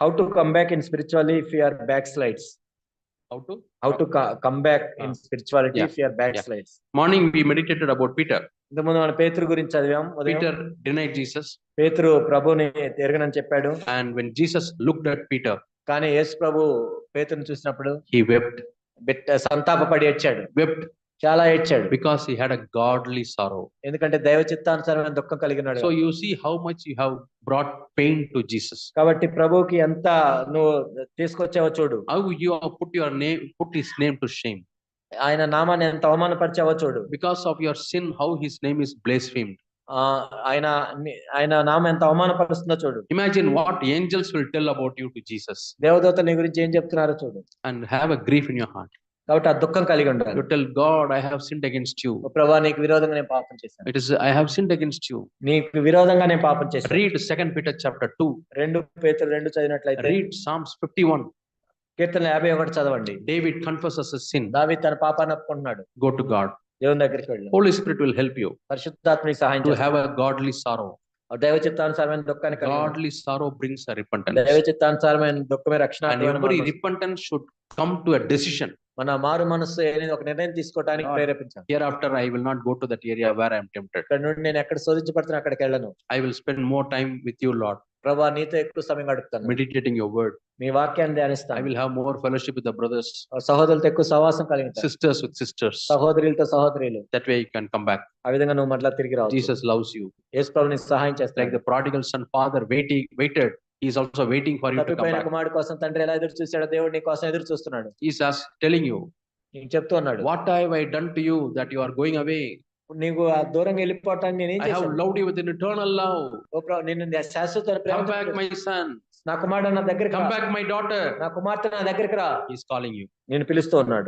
How to come back in spirituality if you are backslides? How to? How to co- come back in Ah. spirituality Yeah. if you are backslides? Morning we meditated about Peter. ఇంతకుముందు మన పేతురు గురించి చదివాం Peter denied Jesus పేతురు ప్రభుని ఎరగనని చెప్పాడు and when Jesus looked at Peter, కానీ యేసు ప్రభు పేతురుని చూసినప్పుడు he wept, బిట్ట సంతాపపడి ఏడ్చాడు wept చాలా ఏడ్చాడు because he had a godly sorrow. ఎందుకంటే దైవ చిత్తానుసారమైన దుఃఖం కలిగినాడు So you see how much you have brought pain to Jesus. కాబట్టి ప్రభువుకి ఎంత నువ్వు తీసుకొచ్చావో చూడు How you have put your name, put his name to shame. ఆయన నామాన్ని ఎంత అవమానపరిచావో చూడు Because of your sin, how his name is blasphemed. ఆ ఆయన ఆయన నామం ఎంత అవమానపరుస్తుందో చూడు Imagine what angels will tell about you to Jesus దేవదూత నీ గురించి ఏం చెప్తున్నారో చూడు and have a grief in your heart. కాబట్టి ఆ దుఃఖం కలిగి ఉండాలి. Tell God I have sinned against నీకు విరోధంగా పాపం చేశాను. I have sinned against you నీకు విరోధంగా పాపం చేశాను. రీడ్ సెకండ్ పీటర్ చాప్టర్ 2 రెండు పేతురు రెండు చదివినట్లయితే రీడ్ సామ్స్ 51 కీర్తన 51 చదవండి. డేవిడ్ కన్ఫెసెస్ హిస్ సిన్ తన పాపాన్ని ఒప్పుకుంటున్నాడు. గో టు హెల్ప్ యు పరిశుద్ధాత్మని సహాయం చేస్తా సారో దైవ చిత్తానుసారమైన దుఃఖానికి సారో బ్రింగ్స్ అ రిపెంటెన్స్ దైవ చిత్తానుసారమైన రక్షణ అంటే షుడ్ కమ్ టు డెసిషన్ మన మారు మనసు ఒక నిర్ణయం తీసుకోవడానికి ప్రేరేపించాను after I will not go to that area where I'm tempted ఇక్కడ నుండి నేను ఎక్కడ శోధించబడుతున్నా అక్కడికి వెళ్ళను. I will spend more time with you Lord ప్రభా నీతో ఎక్కువ సమయం గడుపుతాను. మెడిటేటింగ్ యువర్ వర్డ్ మీ వాక్యాన్ని ధ్యానిస్తాను. I will have more fellowship with the brothers సహోదరులతో ఎక్కువ సహవాసం కలిగి సిస్టర్స్ విత్ సిస్టర్స్ సహోదరులతో సహోదరులు. That way you can come back ఆ విధంగా నువ్వు మళ్ళీ తిరిగి రావు జీసస్ లవ్స్ యు యేసు ప్రభువుని సహాయం చేస్తాడు. Like the prodigal son father waiting waited waiting for you to come తప్పిపోయిన. కుమారుడు కోసం తండ్రి ఎలా ఎదురు చూశాడో దేవుడు నీ కోసం ఎదురు చూస్తున్నాడు He's ask, telling you, నీకు చెప్తూ ఉన్నాడు what have I done to you that you are going away? నీకు ఆ దూరంగా వెళ్ళిపోవటానికి నేనేం I have చేశాను loved you with an eternal love. ఓ ప్రభు, నిన్ను శాశ్వత Come back, Prema my son. నా కుమారుడు నా దగ్గరికి Come రా. back, my daughter. నా కుమార్తె నా దగ్గరికి రా He's calling you. నేను పిలుస్తూ ఉన్నాడు